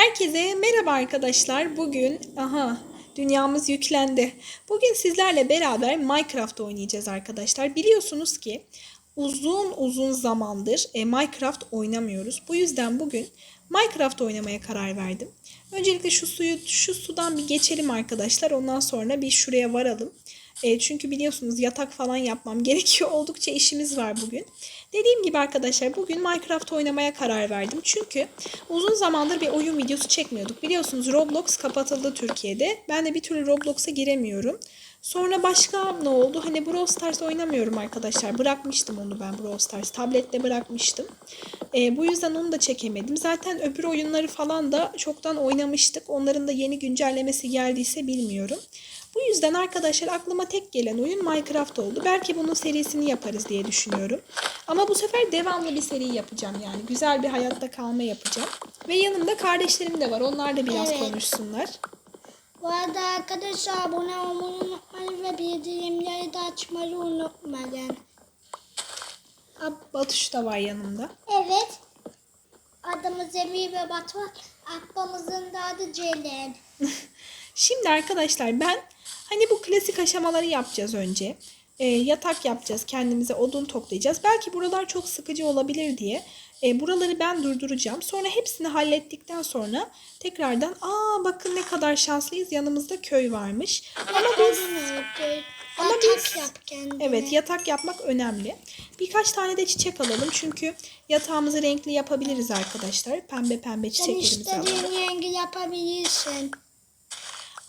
Herkese merhaba arkadaşlar. Bugün aha dünyamız yüklendi. Bugün sizlerle beraber Minecraft oynayacağız arkadaşlar. Biliyorsunuz ki uzun uzun zamandır e, Minecraft oynamıyoruz. Bu yüzden bugün Minecraft oynamaya karar verdim. Öncelikle şu suyu şu sudan bir geçelim arkadaşlar. Ondan sonra bir şuraya varalım. E, çünkü biliyorsunuz yatak falan yapmam gerekiyor. Oldukça işimiz var bugün. Dediğim gibi arkadaşlar bugün Minecraft oynamaya karar verdim. Çünkü uzun zamandır bir oyun videosu çekmiyorduk. Biliyorsunuz Roblox kapatıldı Türkiye'de. Ben de bir türlü Roblox'a giremiyorum. Sonra başka ne oldu? Hani Brawl Stars oynamıyorum arkadaşlar. Bırakmıştım onu ben Brawl Stars. Tablette bırakmıştım. E, bu yüzden onu da çekemedim. Zaten öbür oyunları falan da çoktan oynamıştık. Onların da yeni güncellemesi geldiyse bilmiyorum. Bu yüzden arkadaşlar aklıma tek gelen oyun Minecraft oldu. Belki bunun serisini yaparız diye düşünüyorum. Ama bu sefer devamlı bir seri yapacağım yani. Güzel bir hayatta kalma yapacağım. Ve yanımda kardeşlerim de var. Onlar da biraz Evet. konuşsunlar. Bu arada arkadaşlar abone olmayı unutmayın ve bildirimleri de açmayı unutmayın. Batuş da var yanımda. Evet. Adımız Emir ve Batu. Ablamızın da adı Celil. Şimdi arkadaşlar ben hani bu klasik aşamaları yapacağız önce. Ee, yatak yapacağız. Kendimize odun toplayacağız. Belki buralar çok sıkıcı olabilir diye. e, buraları ben durduracağım. Sonra hepsini hallettikten sonra tekrardan aa bakın ne kadar şanslıyız. Yanımızda köy varmış. Ama biz Ama Yatak biz- yap kendine. Evet yatak yapmak önemli. Birkaç tane de çiçek alalım çünkü yatağımızı renkli yapabiliriz arkadaşlar. Pembe pembe Sen çiçeklerimizi alalım. istediğin rengi yapabilirsin.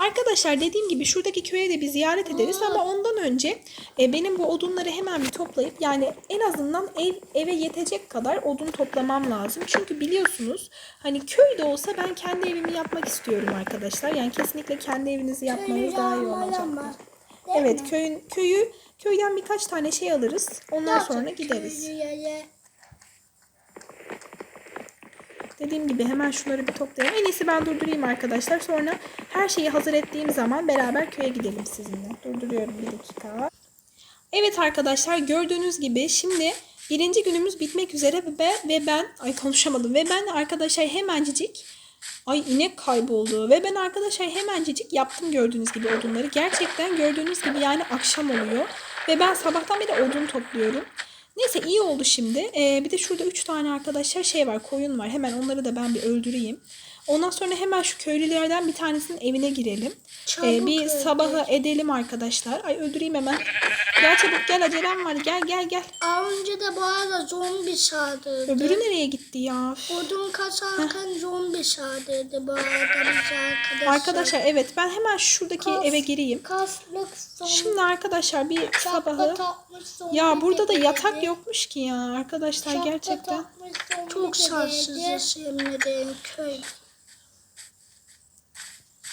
Arkadaşlar dediğim gibi şuradaki köye de bir ziyaret ederiz ama ondan önce e, benim bu odunları hemen bir toplayıp yani en azından ev eve yetecek kadar odun toplamam lazım. Çünkü biliyorsunuz hani köyde olsa ben kendi evimi yapmak istiyorum arkadaşlar. Yani kesinlikle kendi evinizi yapmanız daha iyi. Değil Evet mi? köyün köyü köyden birkaç tane şey alırız. Ondan sonra gideriz. köylüye? Dediğim gibi hemen şunları bir toplayalım. En iyisi ben durdurayım arkadaşlar. Sonra her şeyi hazır ettiğim zaman beraber köye gidelim sizinle. Durduruyorum bir dakika. Evet arkadaşlar gördüğünüz gibi şimdi birinci günümüz bitmek üzere ve, ve ben ay konuşamadım ve ben arkadaşlar hemencik ay inek kayboldu ve ben arkadaşlar hemencik yaptım gördüğünüz gibi odunları. Gerçekten gördüğünüz gibi yani akşam oluyor ve ben sabahtan beri odun topluyorum. Neyse iyi oldu şimdi. Ee, bir de şurada üç tane arkadaşlar şey var koyun var. Hemen onları da ben bir öldüreyim. Ondan sonra hemen şu köylülerden bir tanesinin evine girelim. Çabuk Ee, bir öldür. sabahı edelim arkadaşlar. Ay öldüreyim hemen. Gel çabuk gel acelem var. Gel gel gel. Aa, önce de bu arada zombi saldırdı. Öbürü nereye gitti ya? Odun kasarken zombi saldırdı bu arkadaşlar. Arkadaşlar evet ben hemen şuradaki Kas- eve gireyim. Kaslık zombi. Şimdi arkadaşlar bir şapka sabahı. Ya burada da yatak yokmuş ki ya arkadaşlar Şapka gerçekten. Çok. Yemin köy.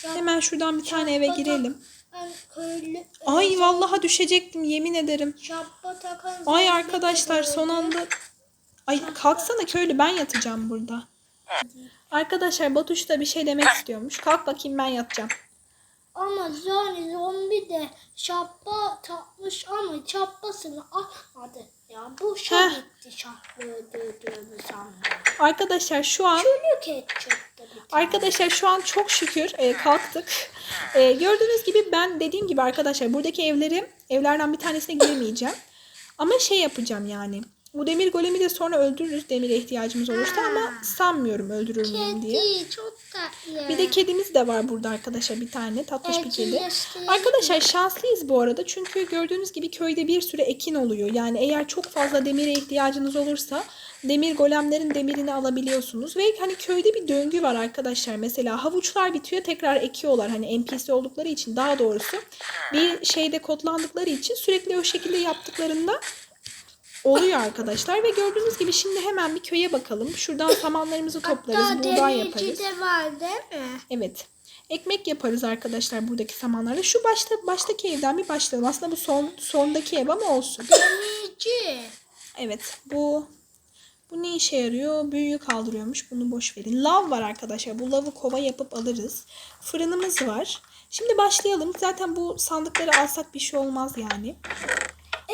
Hemen şuradan bir tane eve girelim. Ay vallahi düşecektim yemin ederim. Ay arkadaşlar son anda Ay kalksana köylü ben yatacağım burada. Arkadaşlar Batuş da bir şey demek istiyormuş. Kalk bakayım ben yatacağım. Ama yani zombi de şapka takmış ama şapkasını atmadı. Ya bu Heh. şey gitti şapka öldürdüğümü sandım. Arkadaşlar şu an. Arkadaşlar şu an çok şükür e, kalktık. E, gördüğünüz gibi ben dediğim gibi arkadaşlar buradaki evlerim evlerden bir tanesine girmeyeceğim. Ama şey yapacağım yani. Bu demir golemi de sonra öldürürüz demire ihtiyacımız olursa ama sanmıyorum öldürür müyüm diye. Kedi çok tatlı. Bir de kedimiz de var burada arkadaşlar bir tane tatlış bir kedi. Arkadaşlar şanslıyız bu arada çünkü gördüğünüz gibi köyde bir sürü ekin oluyor. Yani eğer çok fazla demire ihtiyacınız olursa demir golemlerin demirini alabiliyorsunuz. Ve hani köyde bir döngü var arkadaşlar. Mesela havuçlar bitiyor tekrar ekiyorlar. Hani NPC oldukları için daha doğrusu bir şeyde kodlandıkları için sürekli o şekilde yaptıklarında oluyor arkadaşlar. Ve gördüğünüz gibi şimdi hemen bir köye bakalım. Şuradan samanlarımızı toplarız, Hatta buğday yaparız. de var değil mi? Evet. Ekmek yaparız arkadaşlar buradaki samanlarla. Şu başta baştaki evden bir başlayalım. Aslında bu son sondaki ev ama olsun. Demirci. Evet. Bu bu ne işe yarıyor? Büyüyü kaldırıyormuş. Bunu boş verin. Lav var arkadaşlar. Bu lavı kova yapıp alırız. Fırınımız var. Şimdi başlayalım. Zaten bu sandıkları alsak bir şey olmaz yani.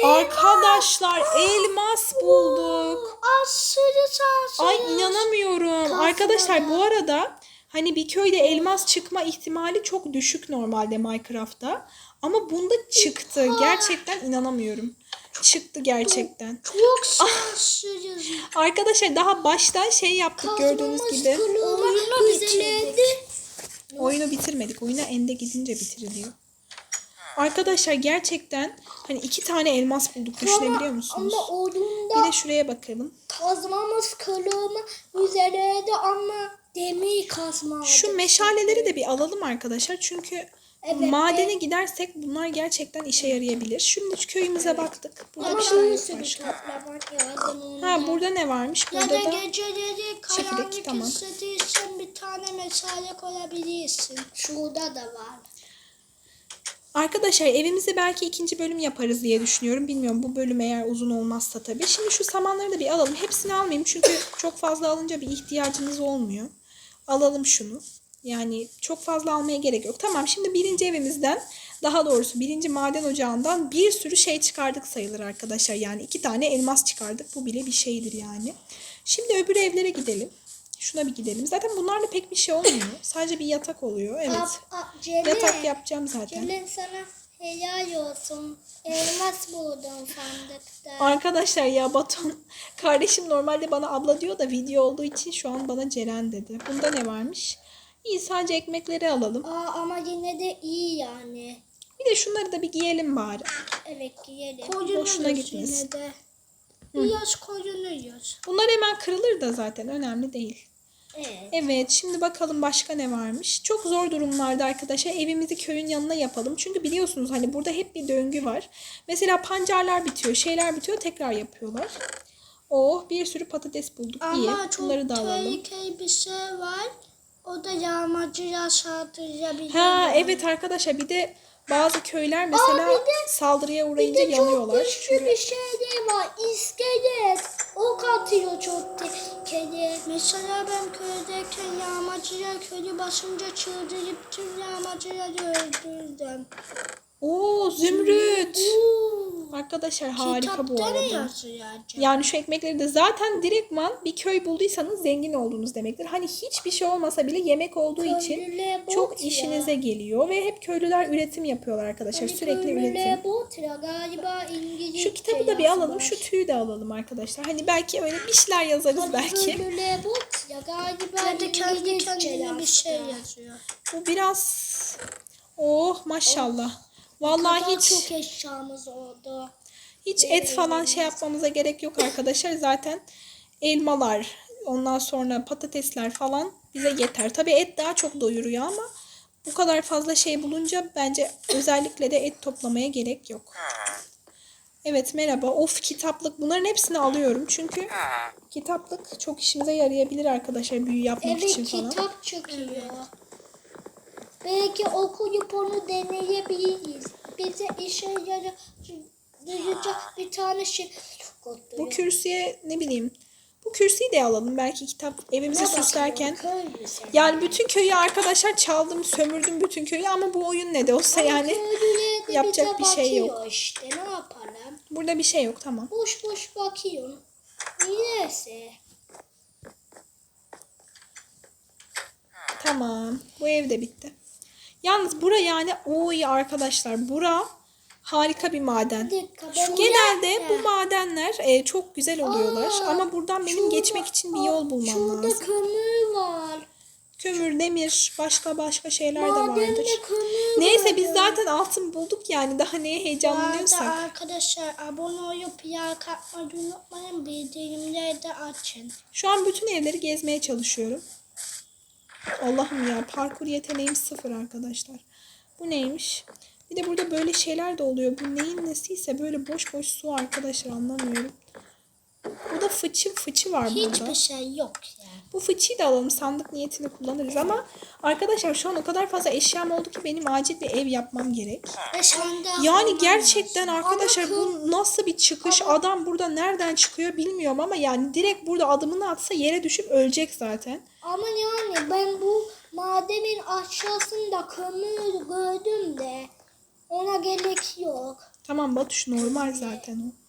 Arkadaşlar elmas bulduk. Aşırı şanslı. Ay inanamıyorum. Kasmalar. Arkadaşlar bu arada Hani bir köyde elmas çıkma ihtimali çok düşük normalde Minecraft'ta. Ama bunda çıktı. Gerçekten inanamıyorum. Çıktı gerçekten. Çok şaşırıyoruz. Arkadaşlar daha baştan şey yaptık gördüğünüz gibi. Oyunu bitirdik. Oyunu bitirmedik. Oyuna ende gidince bitiriliyor. Arkadaşlar gerçekten hani iki tane elmas bulduk düşünebiliyor musunuz? Ama oyunda Bir de şuraya bakalım. kazmamız kılığımı üzerinde ama demir kazma. Şu meşaleleri de bir alalım arkadaşlar. Çünkü Evet, madene gidersek bunlar gerçekten işe yarayabilir. Şimdi köyümüze baktık. Burada Ama bir şey yok başka. Ha burada ne varmış? Ya Burada da da geceleri karanlık tamam. bir tane meşale koyabilirsin. Şurada da var. Arkadaşlar evimizi belki ikinci bölüm yaparız diye düşünüyorum. Bilmiyorum bu bölüm eğer uzun olmazsa tabii. Şimdi şu samanları da bir alalım. Hepsini almayayım çünkü çok fazla alınca bir ihtiyacınız olmuyor. Alalım şunu. Yani çok fazla almaya gerek yok. Tamam şimdi birinci evimizden daha doğrusu birinci maden ocağından bir sürü şey çıkardık sayılır arkadaşlar. Yani iki tane elmas çıkardık. Bu bile bir şeydir yani. Şimdi öbür evlere gidelim. Şuna bir gidelim. Zaten bunlarla pek bir şey olmuyor. Sadece bir yatak oluyor. Evet. Ap, ap, Celil, Yatak yapacağım zaten. Celil sana helal olsun. Elmas buldum sandıkta. Arkadaşlar ya Baton kardeşim normalde bana abla diyor da video olduğu için şu an bana Ceren dedi. Bunda ne varmış? İyi sadece ekmekleri alalım. Aa, ama yine de iyi yani. Bir de şunları da bir giyelim bari. Evet giyelim. Boşuna gitmesin. yine de. Biraz koyunuyoruz. Bunlar hemen kırılır da zaten önemli değil. Evet. Evet şimdi bakalım başka ne varmış. Çok zor durumlarda arkadaşlar evimizi köyün yanına yapalım. Çünkü biliyorsunuz hani burada hep bir döngü var. Mesela pancarlar bitiyor, şeyler bitiyor tekrar yapıyorlar. Oh bir sürü patates bulduk. İyi. Ama çok Bunları da alalım. tehlikeli bir şey var. O da yağmacıya saldırabilir. Ha evet arkadaşlar bir de bazı köyler mesela Aa, bir de- saldırıya Bir uğrayınca de çok yanıyorlar. güçlü Çünkü bir şey de var. İskelet. Ok atıyor çok tehlikeli. Mesela ben köydeyken yağmacıya köyü basınca çıldırıp tüm yağmacıları öldürdüm. Oo zümrüt. Oo. Arkadaşlar harika bu Kitapta ne arada. yazıyor acaba? Yani şu ekmekleri de zaten direktman bir köy bulduysanız zengin olduğunuz demektir. Hani hiçbir şey olmasa bile yemek olduğu için çok ya. işinize geliyor ve hep köylüler üretim yapıyorlar arkadaşlar. Hani Sürekli üretim. ya. Galiba İngilizce Şu kitabı da bir alalım. Şu tüyü de alalım arkadaşlar. Hani belki öyle bir şeyler yazarız Hani belki. ya. Galiba kendi İngilizce kendine bir şey yazıyor. Bu biraz oh maşallah. Vallahi Kadar hiç çok eşyamız oldu. Hiç et falan şey yapmamıza gerek yok arkadaşlar. Zaten elmalar, ondan sonra patatesler falan bize yeter. Tabii et daha çok doyuruyor ama bu kadar fazla şey bulunca bence özellikle de et toplamaya gerek yok. Evet merhaba. Of kitaplık. Bunların hepsini alıyorum. Çünkü kitaplık çok işimize yarayabilir arkadaşlar büyü yapmak Evet için falan. kitap çıkıyor. Belki okuyup onu deneyebiliriz. Bize işe yarayacak bir tane şey Bu kürsüye ne bileyim. Bu kürsüyü de alalım. Belki kitap evimizi Ne süslerken. Yani bütün köyü arkadaşlar çaldım, sömürdüm bütün köyü ama bu oyun ne de olsa yani de yapacak bir şey yok. işte ne yapalım. burada bir şey yok tamam. Boş boş bakıyorum. Neyse. Tamam. Bu ev de bitti. Yalnız bura yani oy arkadaşlar bura harika bir maden. Ben Genelde bu madenler e, çok güzel oluyorlar Aa, ama buradan benim şurada- geçmek için bir yol bulmam Şurada lazım. kömür var. Kömür, demir, başka başka şeyler de Madende vardır. kömür Neyse biz zaten altın bulduk yani daha neye Bu heyecanlanıyorsak. arkadaşlar abone olup like atmayı unutmayın. Bildirimleri de açın. Şu an bütün evleri gezmeye çalışıyorum. Allah'ım ya parkur yeteneğim sıfır arkadaşlar. Bu neymiş? Bir de burada böyle şeyler de oluyor. Bu neyin nesiyse böyle boş boş su arkadaşlar anlamıyorum. Bu da fıçı fıçı var burada. Hiçbir şey yok yani. Bu fıçıyı da alalım sandık niyetine kullanırız ama arkadaşlar şu an o kadar fazla eşyam oldu ki benim acil bir ev yapmam gerek. De Yani gerçekten arkadaşlar bu nasıl bir çıkış? Adam burada nereden çıkıyor bilmiyorum ama yani direkt burada adımını atsa yere düşüp ölecek zaten. Ama yani ben bu madenin aşağısında kömür gördüm de ona gerek yok. Tamam Batuş normal zaten o.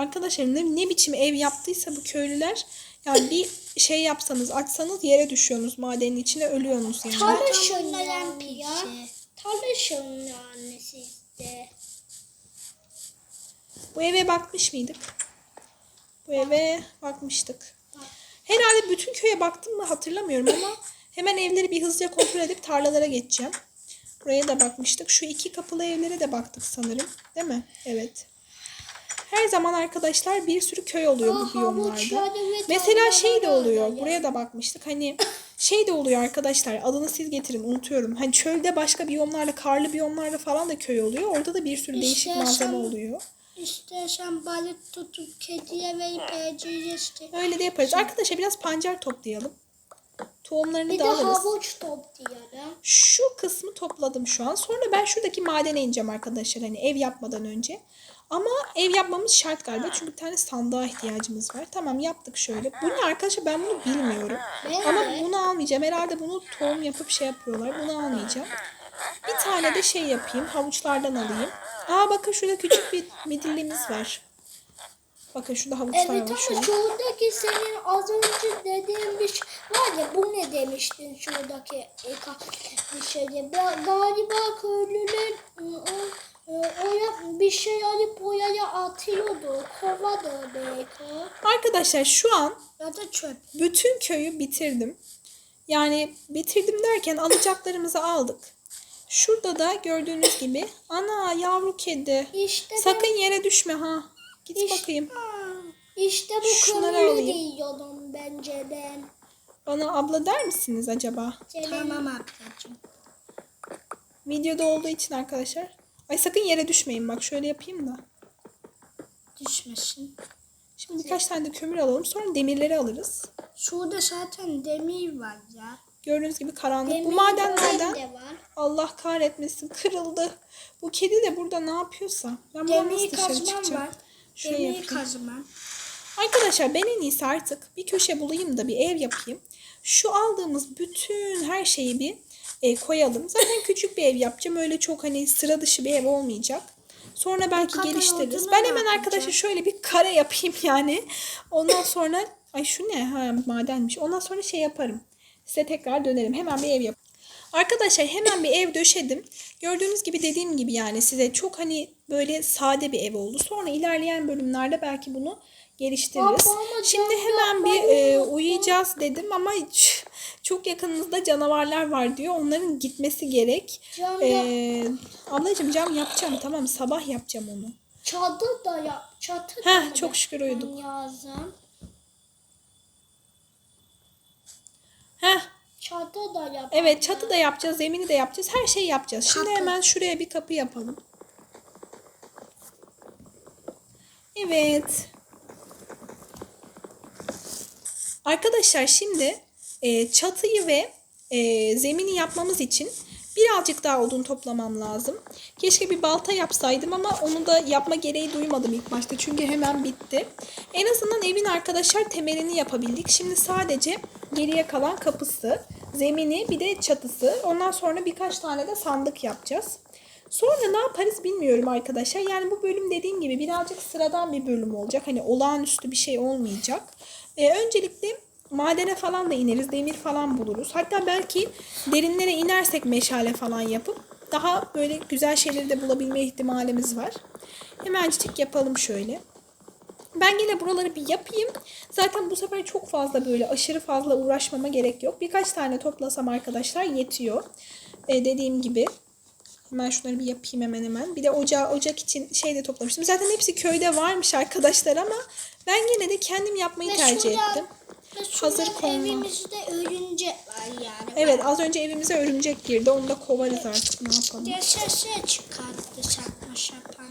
Arkadaşlar ne, ne biçim ev yaptıysa bu köylüler Yani bir şey yapsanız açsanız yere düşüyorsunuz madenin içine ölüyorsunuz yani. Yani. annesi. Çalışın annesi işte. Bu eve bakmış mıydık? Bu eve bakmıştık. Herhalde bütün köye baktım mı hatırlamıyorum ama hemen evleri bir hızlıca kontrol edip tarlalara geçeceğim. Buraya da bakmıştık. Şu iki kapılı evlere de baktık sanırım. Değil mi? Evet. Her zaman arkadaşlar bir sürü köy oluyor bu biyomlarda. Mesela şey de oluyor. Buraya da bakmıştık. Hani şey de oluyor arkadaşlar. Adını siz getirin unutuyorum. Hani çölde başka biyomlarda, karlı biyomlarda falan da köy oluyor. Orada da bir sürü değişik malzeme oluyor. İstersen balık tutup kediye verip evcilleştir. Öyle de yaparız. Arkadaşlar biraz pancar toplayalım. Tohumlarını Bir da de alırız. havuç toplayalım. Şu kısmı topladım şu an. Sonra ben şuradaki madene ineceğim arkadaşlar. Hani ev yapmadan önce. Ama ev yapmamız şart galiba. Çünkü bir tane sandığa ihtiyacımız var. Tamam yaptık şöyle. Bu ne arkadaşlar ben bunu bilmiyorum. Ben Ama de. bunu almayacağım. Herhalde bunu tohum yapıp şey yapıyorlar. Bunu almayacağım. Bir tane de şey yapayım. Havuçlardan alayım. Aa bakın şurada küçük bir midillimiz var. Bakın şurada havuçlar Evet var şu an. ama şuradaki senin az önce dediğin bir şey var ya bu ne demiştin şuradaki bir. Ba- Galiba köylüler e, e, oraya bir şey alıp oraya atıyordu. Kova da belki. Arkadaşlar şu an Ya da çöp. bütün köyü bitirdim. Yani bitirdim derken alacaklarımızı aldık. Şurada da gördüğünüz gibi ana yavru kedi. İşte Sakın yere düşme ha. Git İş- bakayım. işte bu Şunları alayım. diyordum bence ben. Bana abla der misiniz acaba? Senin Tamam ablacığım. Videoda olduğu için arkadaşlar. Ay sakın yere düşmeyin bak şöyle yapayım da. Düşmesin. Şimdi birkaç tane de kömür alalım sonra demirleri alırız. Şurada zaten demir var ya. Gördüğünüz gibi karanlık. Bu demir madenlerden de var. Allah kahretmesin kırıldı. Bu kedi de burada ne yapıyorsa. Ben buradan nasıl dışarı çıkacağım? var. Şöyle Demir yapayım. kazmam. Arkadaşlar ben en iyisi artık bir köşe bulayım da bir ev yapayım. Şu aldığımız bütün her şeyi bir e, koyalım. Zaten küçük bir ev yapacağım. Öyle çok hani sıra dışı bir ev olmayacak. Sonra belki kadar geliştiririz. Ben hemen arkadaşlar şöyle bir kare yapayım yani. Ondan sonra ay şu ne? Ha madenmiş. Ondan sonra şey yaparım. Size tekrar dönerim. Hemen bir ev yap. Arkadaşlar hemen bir ev döşedim. Gördüğünüz gibi dediğim gibi yani size çok hani böyle sade bir ev oldu. Sonra ilerleyen bölümlerde belki bunu geliştiririz. Şimdi hemen bir e, uyuyacağız dedim ama çok yakınınızda canavarlar var diyor. Onların gitmesi gerek. Cam E, ablacığım cam yapacağım tamam sabah yapacağım onu. Çadır da yap. Çatı da Heh, mı çok şükür uyuduk. Lazım. Heh, Çatı da yap. evet çatı da yapacağız, zemini de yapacağız. Her şeyi yapacağız. Şimdi Kapı. hemen şuraya bir kapı yapalım. Evet. Arkadaşlar şimdi e, çatıyı ve e, zemini yapmamız için birazcık daha odun toplamam lazım. Keşke bir balta yapsaydım ama onu da yapma gereği duymadım ilk başta çünkü hemen bitti. En azından evin arkadaşlar temelini yapabildik. Şimdi sadece geriye kalan kapısı, zemini bir de çatısı. Ondan sonra birkaç tane de sandık yapacağız. Sonra ne yaparız bilmiyorum arkadaşlar. Yani bu bölüm dediğim gibi birazcık sıradan bir bölüm olacak. Hani olağanüstü bir şey olmayacak. Ee, öncelikle madene falan da ineriz. Demir falan buluruz. Hatta belki derinlere inersek meşale falan yapıp daha böyle güzel şeyleri de bulabilme ihtimalimiz var. Hemencik yapalım şöyle. Ben yine buraları bir yapayım. Zaten bu sefer çok fazla böyle aşırı fazla uğraşmama gerek yok. Birkaç tane toplasam arkadaşlar yetiyor. Ee, dediğim gibi Hemen şunları bir yapayım hemen hemen. Bir de ocağı, ocak için şey de toplamıştım. Zaten hepsi köyde varmış arkadaşlar ama ben yine de kendim yapmayı Ve tercih şurada- ettim. Hazır konma. evimizde örümcek var yani. Evet az önce evimize örümcek girdi. Onu da kovarız artık ne yapalım. Yaşası çıkarttı saçma sapan.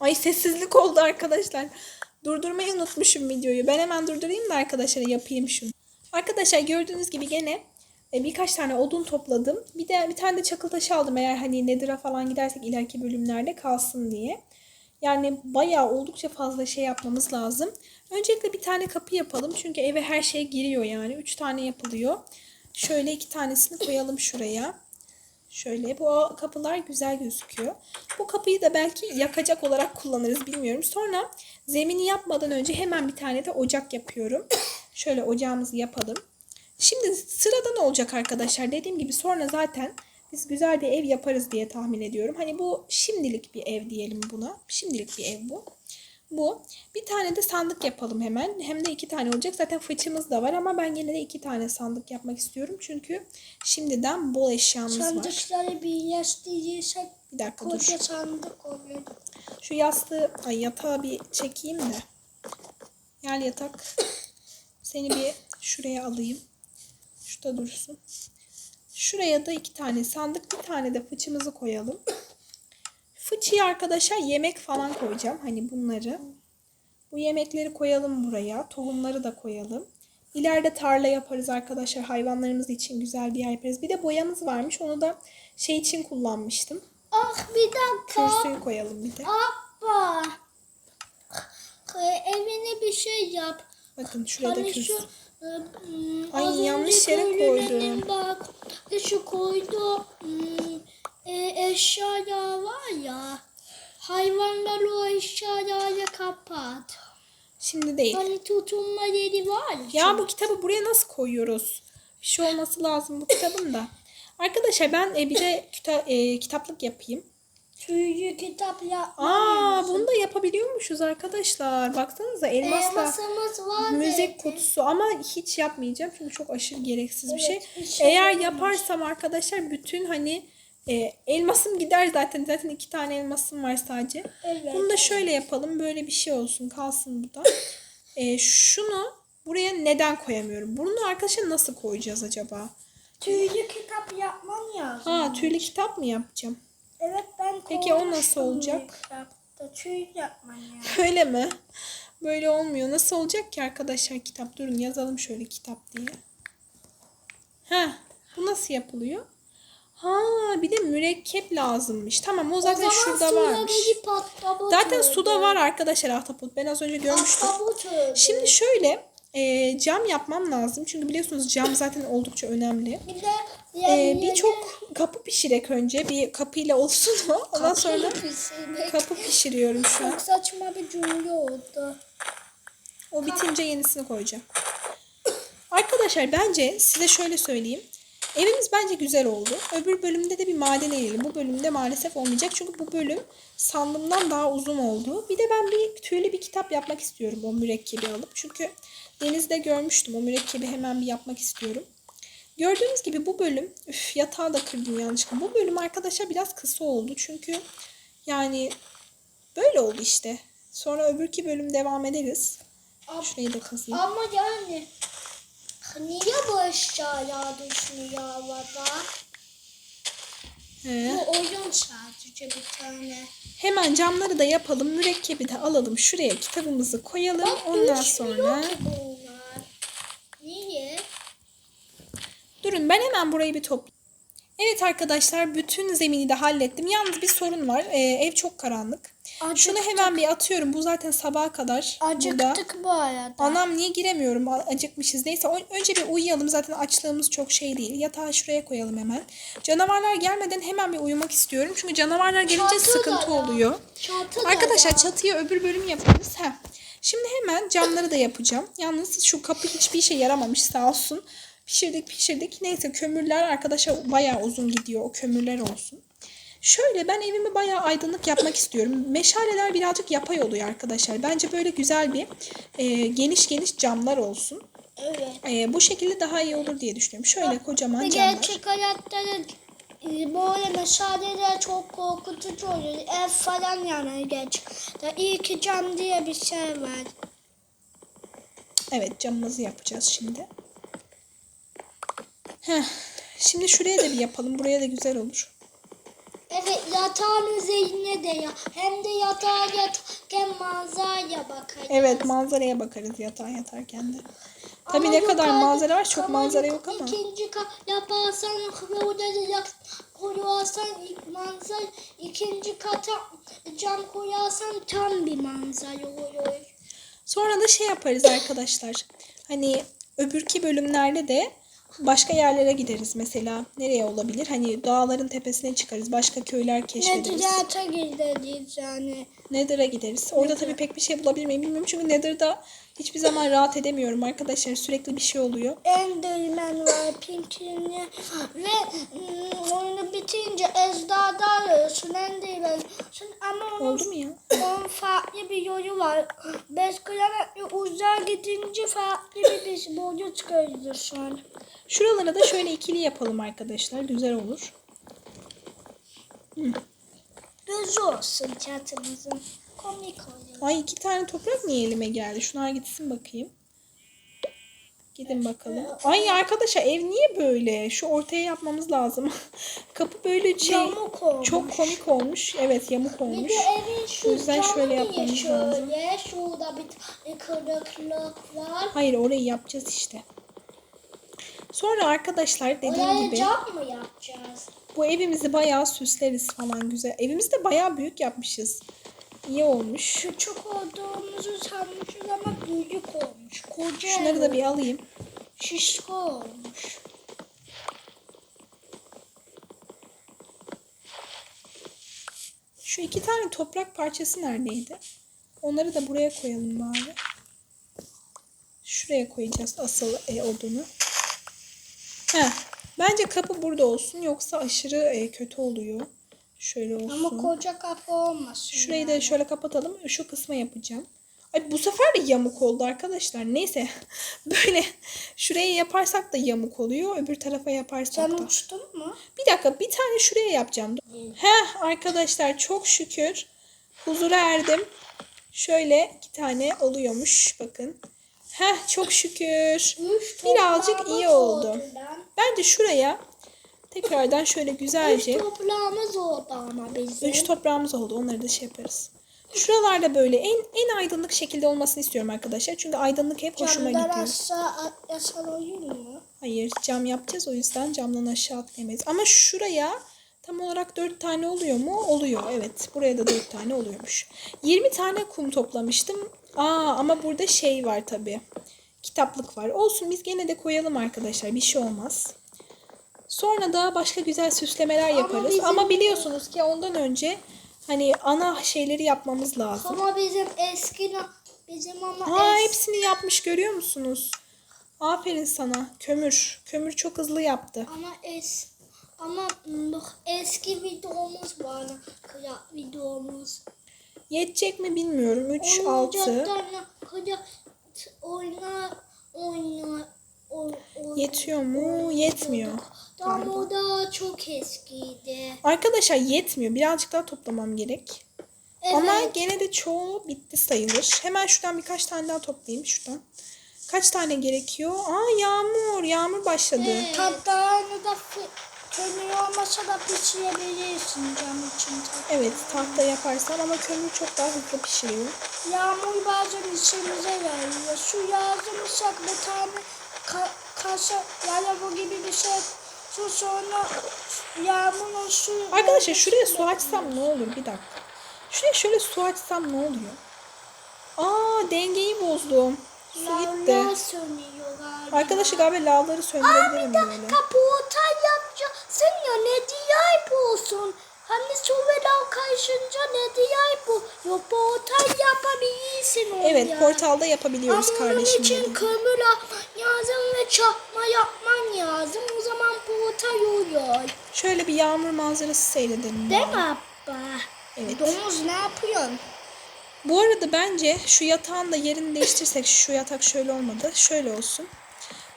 Ay sessizlik oldu arkadaşlar. Durdurmayı unutmuşum videoyu. Ben hemen durdurayım da arkadaşlar yapayım şunu. Arkadaşlar gördüğünüz gibi gene birkaç tane odun topladım. Bir de bir tane de çakıl taşı aldım eğer hani Nedir'a falan gidersek ileriki bölümlerde kalsın diye. Yani bayağı oldukça fazla şey yapmamız lazım. Öncelikle bir tane kapı yapalım. Çünkü eve her şey giriyor yani. Üç tane yapılıyor. Şöyle iki tanesini koyalım şuraya. Şöyle bu kapılar güzel gözüküyor. Bu kapıyı da belki yakacak olarak kullanırız bilmiyorum. Sonra zemini yapmadan önce hemen bir tane de ocak yapıyorum. Şöyle ocağımızı yapalım. Şimdi sırada ne olacak arkadaşlar? Dediğim gibi sonra zaten biz güzel bir ev yaparız diye tahmin ediyorum. Hani bu şimdilik bir ev diyelim buna. Şimdilik bir ev bu. Bu. Bir tane de sandık yapalım hemen. Hem de iki tane olacak. Zaten fıçımız da var ama ben yine de iki tane sandık yapmak istiyorum. Çünkü şimdiden bol eşyamız var. Sandıkları birleştirirsek Bir dakika dur. koca sandık olur. Şu yastığı, ay yatağı bir çekeyim de. Gel yatak. Seni bir şuraya alayım. Şurada dursun. Şuraya da iki tane sandık, bir tane de fıçımızı koyalım. Fıçıya arkadaşlar yemek falan koyacağım. Hani bunları. Bu yemekleri koyalım buraya. Tohumları da koyalım. İleride tarla yaparız arkadaşlar. Hayvanlarımız için güzel bir yer yaparız. Bir de boyamız varmış. Onu da şey için kullanmıştım. Ah bir dakika. Kör suyu koyalım bir de. Abba. Evine bir şey yap. Bakın şurada Hani kür şu Ay, az yanlış yere koydum. Bak e, şu koydu hmm, e, eşyalar var ya. Hayvanları o eşyalarla kapat. Şimdi değil. Hani tutunma yeri var Ya bu kitabı buraya nasıl koyuyoruz? Bir şey olması lazım bu kitabın da. Arkadaşlar ben e, bir de kita- e, kitaplık yapayım. Tüylü kitap yapma. Aa bunu da yapabiliyormuşuz arkadaşlar. Baksanıza elmasla Elmasımız var müzik zaten. kutusu ama hiç yapmayacağım çünkü çok aşırı gereksiz bir şey. Evet, hiç şey Eğer yapmamış. yaparsam arkadaşlar bütün hani e, elmasım gider zaten. Zaten iki tane elmasım var sadece. Evet. Bunu da şöyle yapalım. Böyle bir şey olsun. Kalsın bu da. E, şunu buraya neden koyamıyorum? Bunu arkadaşlar nasıl koyacağız acaba? Tüylü kitap yapman lazım. Ha tüylü kitap mı yapacağım? Evet ben Peki o nasıl olacak? kitapta. Tüy yapman lazım. Öyle mi? Böyle olmuyor. Nasıl olacak ki arkadaşlar kitap? Durun yazalım şöyle kitap diye. Ha, bu nasıl yapılıyor? Ha, bir de mürekkep lazımmış. Tamam o zaten o şurada varmış. Zaten öldü. suda var arkadaşlar ahtapot. Ben az önce görmüştüm. Şimdi şöyle e, cam yapmam lazım. Çünkü biliyorsunuz cam zaten oldukça önemli. bir de E, Birçok kapı pişirek önce. Bir kapıyla olsun mu? Ondan sonra kapı pişiriyorum şu an. Çok saçma bir cümle oldu. O bitince yenisini koyacağım. Arkadaşlar bence size şöyle söyleyeyim. Evimiz bence güzel oldu. Öbür bölümde de bir maden inelim. Bu bölümde maalesef olmayacak. Çünkü bu bölüm sandığımdan daha uzun oldu. Bir de ben bir tüylü bir kitap yapmak istiyorum o mürekkebi alıp. Çünkü denizde görmüştüm. O mürekkebi hemen bir yapmak istiyorum. Gördüğünüz gibi bu bölüm, üf yatağı da kırdım yanlışlıkla. Bu bölüm arkadaşlar biraz kısa oldu. Çünkü yani böyle oldu işte. Sonra öbürki bölüm devam ederiz. Şurayı da kazıyım. Ama yani niye bu eşyalar düşünüyor havada? He. Bu oyun sadece bir tane. Hemen camları da yapalım. Mürekkebi de alalım. Şuraya kitabımızı koyalım. Ondan sonra... Düşmüyor ki bunlar. Niye? Durun ben hemen burayı bir toplayayım. Evet arkadaşlar bütün zemini de hallettim. Yalnız bir sorun var. Ee, ev çok karanlık. Şunu hemen bir atıyorum. Bu zaten sabaha kadar burada. Acıktık bu arada. Anam niye giremiyorum? Acıkmışız. Neyse önce bir uyuyalım. Zaten açlığımız çok şey değil. Yatağı şuraya koyalım hemen. Canavarlar gelmeden hemen bir uyumak istiyorum. Çünkü canavarlar gelince Çatı sıkıntı ya. oluyor. Çatı da Arkadaşlar ya. çatıya öbür bölüm yaparız. Heh. Şimdi hemen camları da yapacağım. Yalnız şu kapı hiçbir işe yaramamış sağ olsun. Pişirdik pişirdik. Neyse kömürler arkadaşlar bayağı uzun gidiyor. O kömürler olsun. Şöyle ben evimi bayağı aydınlık yapmak istiyorum. Meşaleler birazcık yapay oluyor arkadaşlar. Bence böyle güzel bir e, geniş geniş camlar olsun. Evet. E, bu şekilde daha iyi olur diye düşünüyorum. Şöyle kocaman Ve camlar. gerçek hayatta da e, böyle meşaleler çok korkutucu oluyor. Ev falan yanar gerçekten. İyi ki cam diye bir şey var. Evet camımızı yapacağız şimdi. Heh. Şimdi şuraya da bir yapalım. Buraya da güzel olur. Evet yatağın üzerine de ya. Hem de yatağa yatarken manzaraya bakarız. Evet manzaraya bakarız yatağa yatarken de. Tabii Ama ne kadar manzara var çok manzara yok ama. İkinci kat yaparsan burada da yak, koyarsan ilk manzara ikinci kata cam koyarsan tam bir manzara oluyor. Sonra da şey yaparız arkadaşlar. Hani öbürki bölümlerde de Başka yerlere gideriz mesela. Nereye olabilir? Hani dağların tepesine çıkarız. Başka köyler keşfederiz. Nether'a gideriz yani. Nether'a gideriz. Orada tabii pek bir şey bulabilir miyim bilmiyorum. Çünkü Nether'da hiçbir zaman rahat edemiyorum arkadaşlar. Sürekli bir şey oluyor. Enderman var, Pinky'ni ve mm, oyunu bitince Ezda'da arıyorsun, Enderman arıyorsun ama onun, Oldu mu ya? onun farklı bir yolu var. Beş kilometre uzağa gidince farklı bir, bir boyut çıkarıyorsun. Şuralara da şöyle ikili yapalım arkadaşlar. Güzel olur. Düz olsun çatımızın. Komik oluyor. Ay iki tane toprak niye elime geldi? Şunlar gitsin bakayım. Gidin bakalım. Ay arkadaşlar ev niye böyle? Şu ortaya yapmamız lazım. Kapı böyle şey Yamuk olmuş. çok komik olmuş. Evet yamuk Bir olmuş. de evin şu O yüzden şöyle yapmamız lazım. şöyle? Şurada bir tane kırıklık var. Hayır orayı yapacağız işte. Sonra arkadaşlar dediğim Oraya gibi cam mı yapacağız? bu evimizi bayağı süsleriz falan güzel. Evimizi de bayağı büyük yapmışız. İyi olmuş. Küçük olduğumuzu sanmışız ama büyük olmuş. Koca Şunları da bir alayım. şişko olmuş. Şu iki tane toprak parçası neredeydi? Onları da buraya koyalım bari. Şuraya koyacağız asıl e, odunu. Heh, bence kapı burada olsun yoksa aşırı e, kötü oluyor. Şöyle olsun. Ama koca kapı olmasın. Şurayı da yani. şöyle kapatalım. Şu kısma yapacağım. Ay bu sefer de yamuk oldu arkadaşlar. Neyse. Böyle şuraya yaparsak da yamuk oluyor. Öbür tarafa yaparsak Sen da. uçtun mu? Bir dakika bir tane şuraya yapacağım. Heh arkadaşlar çok şükür huzura erdim. Şöyle iki tane oluyormuş bakın. Heh çok şükür. Birazcık iyi oldu. Bence şuraya tekrardan şöyle Üç güzelce toprağımız oldu ama bizim. üç toprağımız oldu. Onları da şey yaparız. Şuralarda böyle en en aydınlık şekilde olmasını istiyorum arkadaşlar. Çünkü aydınlık hep hoşuma Camdan gidiyor. aşağı atlasan olur mu? Hayır cam yapacağız o yüzden camdan aşağı atlayamayız. Ama şuraya tam olarak 4 tane oluyor mu? Oluyor evet. Buraya da 4 tane oluyormuş. 20 tane kum toplamıştım. Aa ama burada şey var tabii. Kitaplık var. Olsun biz gene de koyalım arkadaşlar. Bir şey olmaz. Sonra da başka güzel süslemeler yaparız. bizim- Ama biliyorsunuz ki ondan önce hani ana şeyleri yapmamız lazım. Ama bizim eski bizim ama Aa es- hepsini yapmış görüyor musunuz? Aferin sana. Kömür. Kömür çok hızlı yaptı. ama es ama bak eski videomuz var. Kıyak videomuz. Yetecek mi bilmiyorum. 3, 6. Oyuncaklarla kıyak oyna oyna oy- oy- Yetiyor mu? Yetmiyor. Tam o da çok eskiydi. Arkadaşlar yetmiyor. Birazcık daha toplamam gerek. Evet. Ama gene de çoğu bitti sayılır. Hemen şuradan birkaç tane daha toplayayım şuradan. Kaç tane gerekiyor? Aa yağmur. Yağmur başladı. Hatta onu da kömür olmasa da pişirebilirsin cam için. Evet tahta yaparsam ama kömür çok daha hızlı pişiriyor. Yağmur bazen içimize veriyor. Su yazmışsak bir tane ka kasa ya bu gibi bir şey su sonra yağmurun su Arkadaşlar şuraya su açsam ne olur? Bir dakika. Şuraya şöyle su açsam ne oluyor? Aa dengeyi bozdum. Su gitti. Lavlar sönüyor galiba. Arkadaşlar galiba lavları söndürebilirim böyle. Kapı otel yapacaksın ya ne diye yapıyorsun? Hani su ve lav karışınca ne diye bu? Yok bu otel yapabilirsin onu Evet ya. portalda yapabiliyoruz Ama onun kardeşim. için dedi. kömür alman ve çakma yapman lazım. O zaman bu otel oluyor. Şöyle bir yağmur manzarası seyredelim. Değil mi abba? Evet. Domuz ne yapıyorsun? Bu arada bence şu yatağın da yerini değiştirsek şu yatak şöyle olmadı. Şöyle olsun.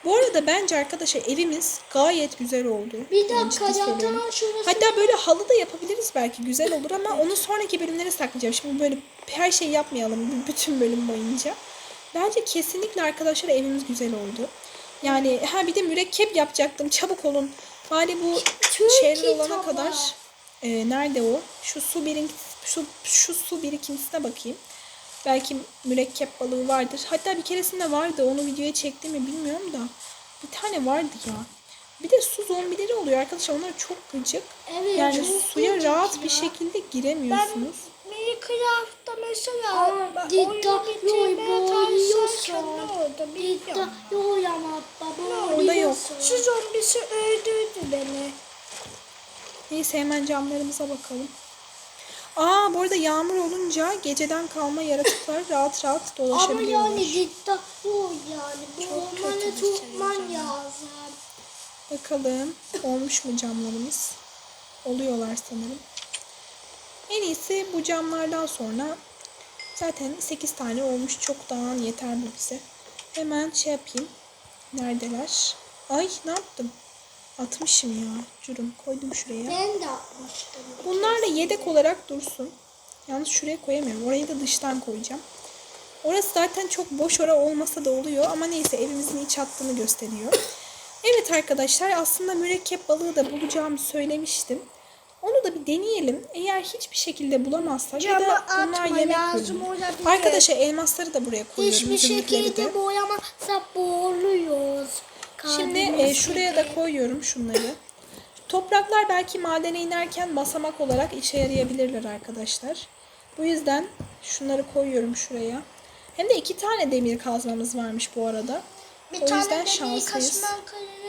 Bu arada bence arkadaşlar evimiz gayet güzel oldu. Bir dakika yatağın şurası. Hatta böyle halı da yapabiliriz belki güzel olur ama onu sonraki bölümlere saklayacağım. Şimdi böyle her şeyi yapmayalım bütün bölüm boyunca. Bence kesinlikle arkadaşlar evimiz güzel oldu. Yani ha bir de mürekkep yapacaktım. Çabuk olun. Bari bu şeyler olana kitabı. kadar e, nerede o? Şu su birik şu, şu su birikintisine bakayım. Belki mürekkep balığı vardır. Hatta bir keresinde vardı. Onu videoya çekti mi bilmiyorum da. Bir tane vardı ya. Bir de su zombileri oluyor arkadaşlar. Onlar çok gıcık. Evet, Yani çok suya gıcık rahat ya. bir şekilde giremiyorsunuz. Minecraft'ta mesela Dikkat, oyunu bitirmeye çalışırken ne oldu bilmiyorum. Orada yok. Şu zombisi öldürdü beni. Neyse hemen camlarımıza bakalım. Aa bu arada yağmur olunca geceden kalma yaratıklar rahat rahat Ama dolaşabiliyorlar. yani dikkat yoy yani. Bu Çok kötü ormanı bir şey tutman lazım. Bakalım olmuş mu camlarımız? Oluyorlar sanırım. En iyisi bu camlardan sonra zaten 8 tane olmuş. Çoktan yeter bu bize. Hemen şey yapayım. Neredeler? Ay ne yaptım? Atmışım ya. Cürüm koydum şuraya. Ben de atmıştım. Bunlar da yedek olarak dursun. Yalnız şuraya koyamıyorum. Orayı da dıştan koyacağım. Orası zaten çok boş ora olmasa da oluyor ama neyse evimizin iç hattını gösteriyor. Evet arkadaşlar aslında mürekkep balığı da bulacağımı söylemiştim. Onu da bir deneyelim. Eğer hiçbir şekilde bulamazsak ya da bunlar yemek lazım olabilir. Arkadaşlar elmasları da buraya koyuyorum. Hiçbir şekilde boyamazsak boğuluyoruz. Şimdi e, şuraya da koyuyorum şunları. Topraklar belki madene inerken basamak olarak işe yarayabilirler arkadaşlar. Bu yüzden şunları koyuyorum şuraya. Hem de iki tane demir kazmamız varmış bu arada. Bir o tane yüzden de bir şanslıyız. kasman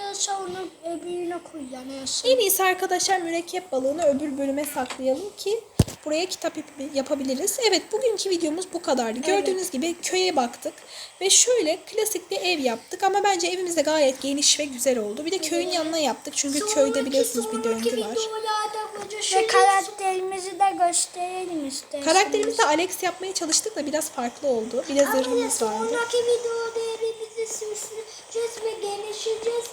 kırıyorsa onu öbürüne kullanıyorsun. En iyisi arkadaşlar mürekkep balığını öbür bölüme saklayalım ki buraya kitap yap- yapabiliriz. Evet bugünkü videomuz bu kadardı. Gördüğünüz gibi köye baktık ve şöyle klasik bir ev yaptık ama bence evimiz de gayet geniş ve güzel oldu. Bir de köyün yanına yaptık çünkü köyde biliyorsunuz bir döngü var. Ve karakterimizi de gösterelim isterseniz. Karakterimizi de Alex yapmaya çalıştık da biraz farklı oldu. Bir de Ama zırhımız vardı. sonraki videoda evimizi süsleyeceğiz ve genişleyeceğiz.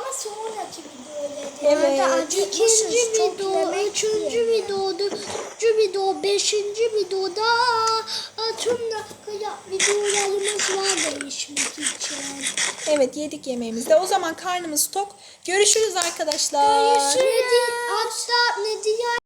Ama sonraki videoda. Evet. İkinci video, üçüncü video, dördüncü video, beşinci videoda tüm kıya videolarımız var değişmek için. Evet yedik yemeğimizde. O zaman karnımız tok. Görüşürüz arkadaşlar. Görüşürüz. Hatta ne diye